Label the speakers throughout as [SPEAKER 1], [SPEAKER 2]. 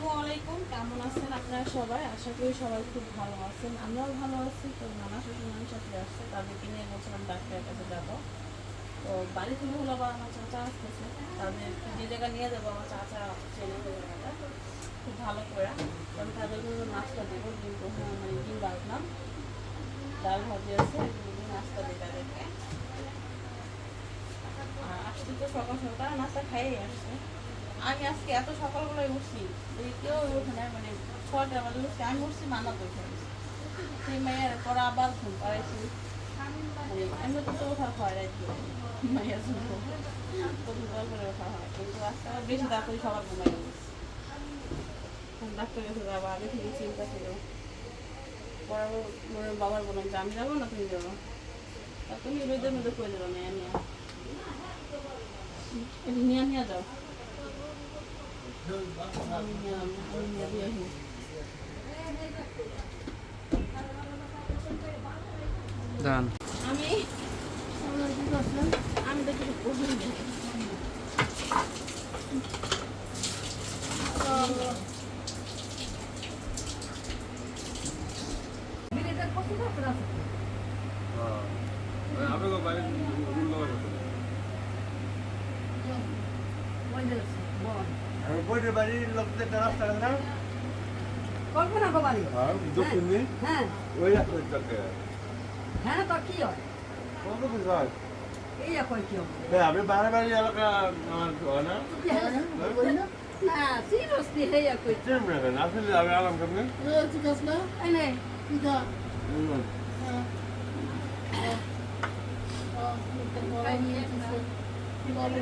[SPEAKER 1] আসসালামু আলাইকুম। কেমন আছেন আপনারা সবাই? আশা করি সবাই খুব ভালো আছেন। আমরাও ভালো আছি। তো নানা শ্বশুর সাথে আসছে, তাদেরকে নিয়ে বলছিলাম ডাক্তারের কাছে যাব। তো বাড়ি থেকে হলো আবার আমার চাচা আসতেছে, তাদের যে জায়গায় নিয়ে যাব, আমার চাচা চেনে খুব ভালো করে। আমি তাদের নাস্তা দেবো, ডিম পোহা মানে ডিম বাড়লাম ডাল ভাজি আছে নাস্তা দিই তাদেরকে। আসতে তো সকাল সকাল, নাস্তা খাইয়ে আসছে। আমি আজকে এত সকালবেলায় উঠছি কেউ ওঠে না মানে ছটা বাজে উঠছি, আমি উঠছি মানা তো উঠে সেই মেয়ের পরে আবার ঘুম পাড়াইছি। মানে এমনি তো ওঠা হয় রাত মাইয়ার জন্য তো দুবার করে ওঠা হয়। কিন্তু আজকে আবার বেশি তাড়াতাড়ি সবার ঘুমাই গেছি ডাক্তার কাছে যাব, আগে থেকে চিন্তা ছিল। পরে মনে বাবার বললাম যে আমি যাব না, তুমি যাব তুমি রোদের মধ্যে করে দেবো মেয়া নিয়ে নিয়ে নিয়ে যাও আমি নিয়ে আমি নিয়ে দিয়ে আসি।
[SPEAKER 2] দান
[SPEAKER 1] আমি? আমি তো কিছু করিনি।
[SPEAKER 3] আপনাকে বাইরে রুল লাগাতে বইটা বাড়ির লোকদের রাস্তা না
[SPEAKER 4] কবালি
[SPEAKER 3] হ্যাঁ
[SPEAKER 4] হ্যাঁ
[SPEAKER 3] ওই
[SPEAKER 4] হ্যাঁ তো কি হয়? এই কই কি হবে?
[SPEAKER 3] হ্যাঁ এলাকা হয় না।
[SPEAKER 4] না? সিরিয়াসলি হে কই
[SPEAKER 3] আসলে আমি আরাম করবেন
[SPEAKER 4] এই নে।
[SPEAKER 1] বেরে no আমি আয়
[SPEAKER 4] হিস্তা
[SPEAKER 1] বাইরে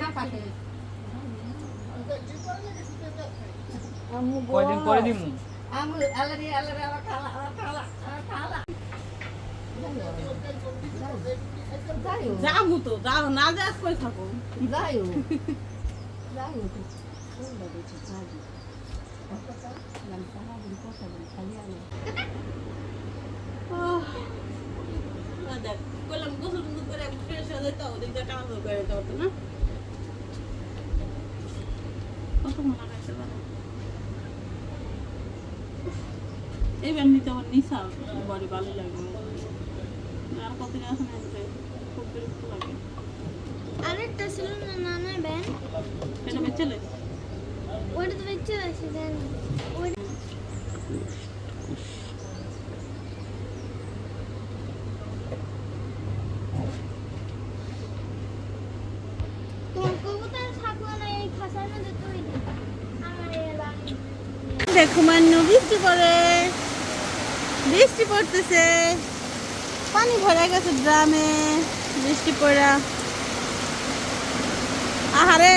[SPEAKER 4] না? পাকে
[SPEAKER 2] কয়দিন পরে দিমু?
[SPEAKER 4] আমু আলারি আলারি আলা খালা আলা খালা আলা খালা যাইও।
[SPEAKER 1] যাব তো যাও না যা কই থাকো?
[SPEAKER 4] যাইও। যাইও কোনটা দিতে যাইও লাম সারা দিন কথা বলি খালি আলো
[SPEAKER 1] আহ, দেখ কইলাম গোসল করে ফ্রেশ হয়ে যেত দিয়ে টানা করে যেতে হতো না কত মনে রাখতে পারো এই ব্যান্ডিতে আমার নিশা বডি ভালো লাগে আর কতদিন আছে না খুব বিরক্ত লাগে
[SPEAKER 5] আরেকটা ছিল না নানা ব্যান
[SPEAKER 1] এটা বেচলে
[SPEAKER 5] তো
[SPEAKER 1] দেখো মান্নু বৃষ্টি পড়ে। বৃষ্টি পড়তেছে। পানি ভরে গেছে ড্রামে। বৃষ্টি পড়া। আহারে!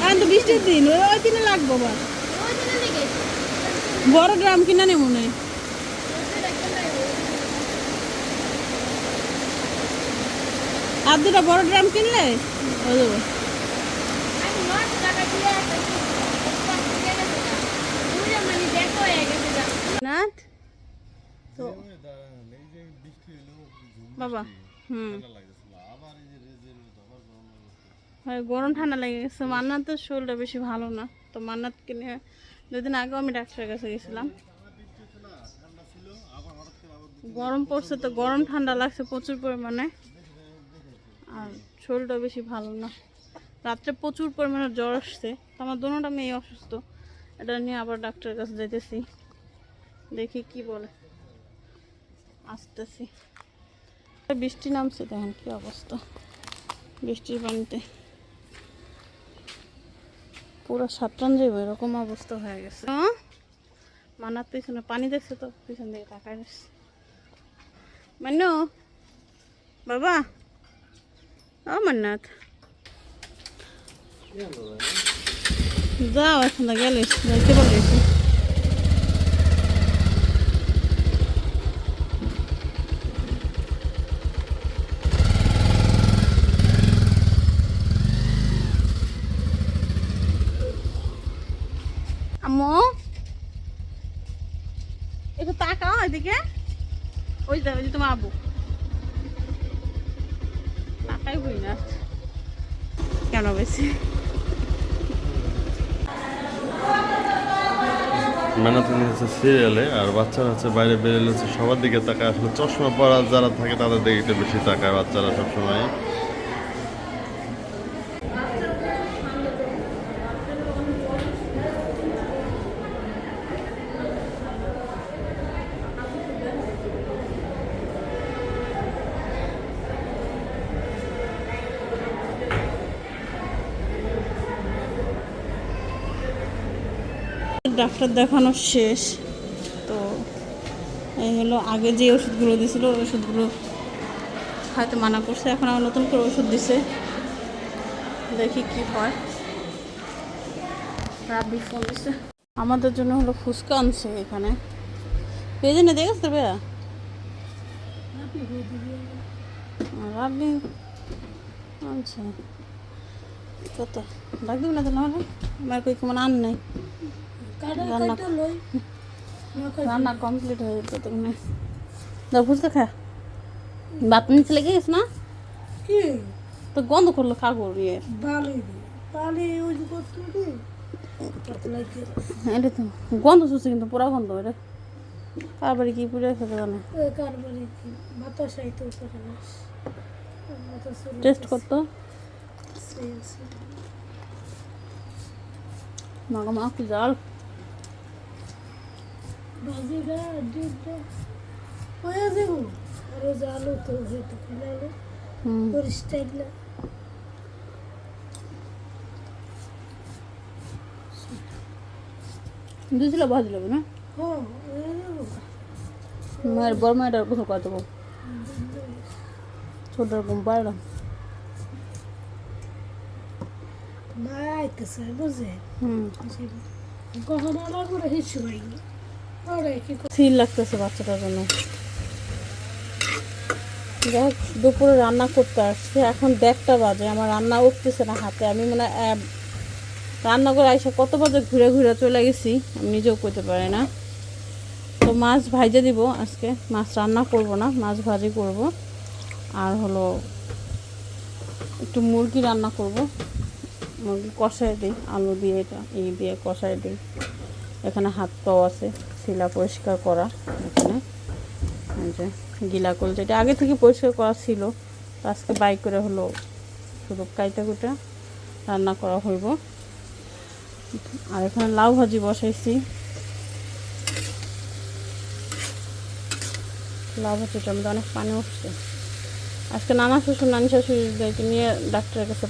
[SPEAKER 1] এখন তো বৃষ্টির দিন ওই ওই দিনে লাগবো আবার। বড় ড্রাম কিনা নেই মনে হয় আর দুটা বড় ড্রাম কিনলে? হয়ে না বাবা হুম।
[SPEAKER 3] গরম
[SPEAKER 1] ঠান্ডা লেগে গেছে। মান্নাতের শরীরটা বেশি ভালো না। তো মান্নাতকে নিয়ে দুদিন আগেও আমি ডাক্তারের কাছে গেছিলাম। গরম পড়ছে তো, গরম ঠান্ডা লাগছে প্রচুর পরিমাণে। আর শরীরটা বেশি ভালো না। রাত্রে প্রচুর পরিমাণে জ্বর আসছে। তো আমার দোনোটা মেয়ে অসুস্থ। এটা নিয়ে আবার ডাক্তারের কাছে যেতেছি দেখি কি বলে। আসতেছি। বৃষ্টি নামছে, দেখেন কি অবস্থা। বৃষ্টির পানিতে। পুরো সাতটান যাব এরকম অবস্থা হয়ে গেছে? মানার পিছনে, পানি দেখছে তো, পিছন দিকে টাকা রয়েছে। মান্য বাবা। ও মান্নাথ যাও, এখন গেলিস যাইতে পারলিস আম্মু একটু তাকাও এদিকে। ওই যে ওই যে তোমার আবু তাকাই বই না। কেন বেশি?
[SPEAKER 3] হচ্ছে সিরিয়ালে আর বাচ্চারা হচ্ছে বাইরে বেরোলে হচ্ছে সবার দিকে তাকায়। আসলে চশমা পরা যারা থাকে তাদের দিকে একটু বেশি তাকায় বাচ্চারা সবসময়।
[SPEAKER 1] ডাক্তার দেখানো শেষ। তো এই হলো আগে যে ওষুধগুলো দিয়েছিল ওষুধগুলো হয়তো মানা করছে। এখন আবার নতুন করে ওষুধ দিছে। দেখি কি হয়। আমাদের জন্য হলো ফুচকা আনছে এখানে। পেয়ে না দেখেছ তো বেয়া আনছে। কত? ডাক দিবি না তো নাহলে? আমার কই কেমন আন নাই। রান্না রান্না কমপ্লিট হয়ে যেত তখন দাও বুঝতে খা। বাত নিচে লেগে গেছে না?
[SPEAKER 4] কি?
[SPEAKER 1] তো গন্ধ করল কাগর
[SPEAKER 4] ভালোই দি। পানি ওই যে করতে দি। পাতলা কি
[SPEAKER 1] এটা তো গন্ধ শুচ্ছে কিন্তু পুরা গন্ধ এটা। কার বাড়ি কি পুড়ে খেতে জানে। টেস্ট করতো? মাগো মা কি জাল
[SPEAKER 4] ভাজিটা ডিমটা হয়ে যাব আর ওই যে আলু তো হয়তো ওর স্টাইল না?
[SPEAKER 1] দিয়েছিল ভাজি লাগবে না মায়ের বড় মায়ের গোসল করে দেবো ছোট রকম পারলাম
[SPEAKER 4] মা আইতেছে বুঝে
[SPEAKER 1] হুম।
[SPEAKER 4] কখন করে হিসু হয়নি।
[SPEAKER 1] সিল লাগতেছে বাচ্চাটার জন্য। যাই দুপুরে রান্না করতে আসছে। এখন দেড়টা বাজে, আমার রান্না উঠতেছে না হাতে। আমি মানে রান্না করে আইসা কত বাজে ঘুরে ঘুরে চলে গেছি, আমি নিজেও করতে পারি না। তো মাছ ভাজে দিব আজকে। মাছ রান্না করব না, মাছ ভাজি করব। আর হলো একটু মুরগি রান্না করব। মুরগি কষাই দিই, আলু দিয়ে এটা এই দিয়ে কষাই দিই। এখানে হাত পাও আছে। শিলা পরিষ্কার করা এখানে। যে গিলাকল যেটা আগে থেকে পরিষ্কার করা ছিল আজকে বাইক করে হলো শুধু কাইটা কুটা রান্না করা হইব। আর এখানে লাউ ভাজি বসাইছি। লাউ ভাজিটার মধ্যে অনেক পানি উঠছে। আজকে নানা শ্বশুর, নানি শাশুড়িদেরকে নিয়ে ডাক্তারের কাছে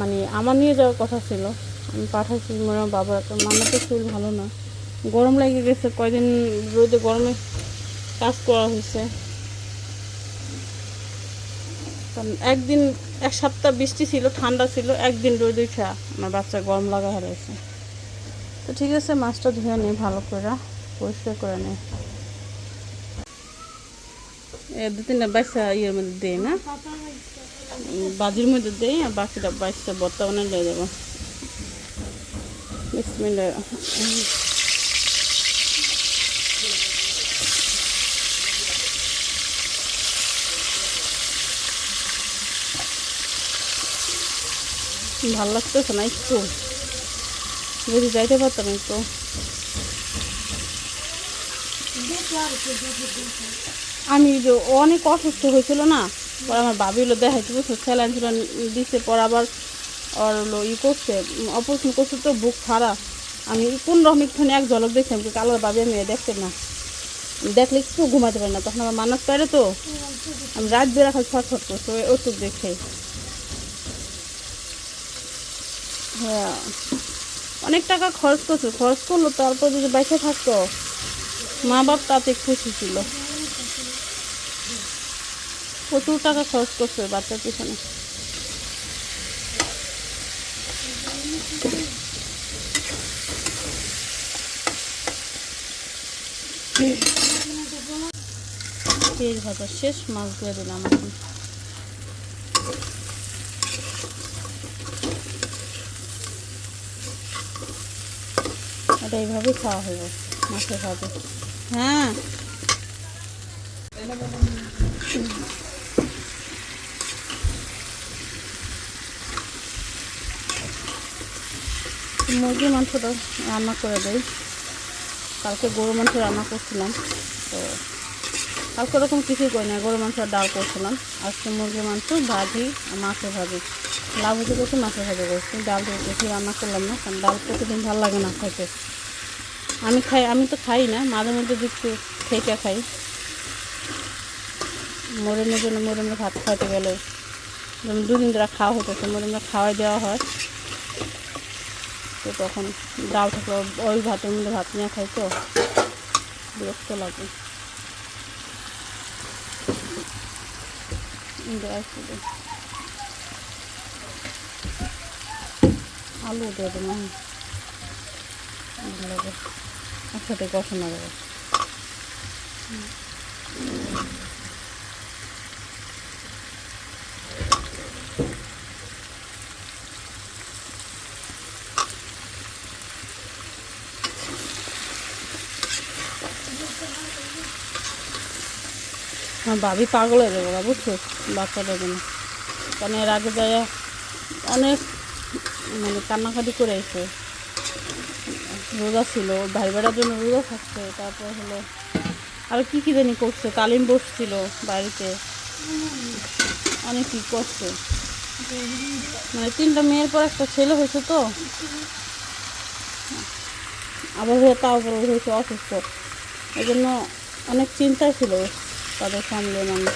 [SPEAKER 1] মানে আমার নিয়ে যাওয়ার কথা ছিল। আমি পাঠাইছি, মনে তো মামার তো শরীর ভালো না। গরম লেগে গেছে, কয়দিন রোদে গরমে কাজ করা হয়েছে। একদিন, এক সপ্তাহ বৃষ্টি ছিল, ঠান্ডা ছিল, একদিন রোদে খা আমার বাচ্চা গরম লাগা হারাইছে তো ঠিক আছে, মাছটা ধুয়ে নিই ভালো করে, পরিষ্কার করে নিই দু তিনটা বাচ্চা ইয়ের মধ্যে দেয় না? বাজির মধ্যে দেই আর বাকিটা বাচ্চা বর্তমানে নিয়ে যাব। বিসমিল্লাহ। ভালো লাগতেছে না একটু। যদি যাইতে পারতাম একটু। আমি যে অনেক অসুস্থ হয়েছিল না, পরে আমার বাবি হলো দেখাইতে বুঝছ স্যালাইন ট্যালাইন দিচ্ছে পর আবার ওর হলো ই করছে অপারেশন করছে তো বুক খারাপ। আমি পনেরো মিনিটখানে এক ঝলক দেখছিলাম কিন্তু কালোর বাবি আমি দেখতে না। দেখলে একটু ঘুমাতে পারি না, তখন আমার মানস পারে তো। আমি রাত বেড়া খালি ছটফট করছে, ওই ওটুক দেখে। হ্যাঁ। অনেক টাকা খরচ করছে, খরচ করল, তারপর যদি বাইসে থাকতো মা বাপ তাতে খুশি ছিল। প্রচুর টাকা খরচ করছে বাচ্চার পিছনে। পেঁয়াজ ভাজা শেষ মাছ দিয়ে দিলাম। এখন এটা এইভাবেই খাওয়া হইব মাছের ভাজা। হ্যাঁ। মুরগির মাংসটা রান্না করে দেই। কালকে গরু মাংস রান্না করছিলাম তো কালকে ওরকম কিছুই করি না গরু মাংসের ডাল করছিলাম। আজকে মুরগির মাংস ভাজি মাছের ভাজি। লাউ ভাজি করছি, মাছের ভাজি করছি। ডাল বেশি রান্না করলাম না, কারণ ডাল প্রতিদিন ভালো লাগে না খাইতে আমি খাই, আমি তো খাই না, মাঝে মধ্যে একটু খেটে খাই। মরণের জন্য মরণের ভাত খাইতে গেলে দুদিন ধরে খাওয়া হতেছে মরণের খাওয়াই দেওয়া হয়। তো তখন ডাল থাকলে ওই ভাতের মধ্যে ভাত নিয়ে খাই তো, বিরক্ত লাগে। আলু দিয়ে দেবো লাগে একসাথে কষানো যাবে আমার ভাবি পাগল হয়ে যাব বুঝছ? বাচ্চাটার জন্য। কারণ এর আগে যায় অনেক মানে কান্নাকাটি করে এসে। রোজা ছিল ভাই বেড়ার জন্য রোজা থাকছে তারপর হলো আর কি কী জানি করছে তালিম বসছিল বাড়িতে। অনেক কী করছে। মানে তিনটা মেয়ের পর একটা ছেলে হয়েছে তো। আবার হয়ে তাও করে হয়েছে অসুস্থ। এই জন্য অনেক চিন্তায় ছিল তাদের সামনে মানুষ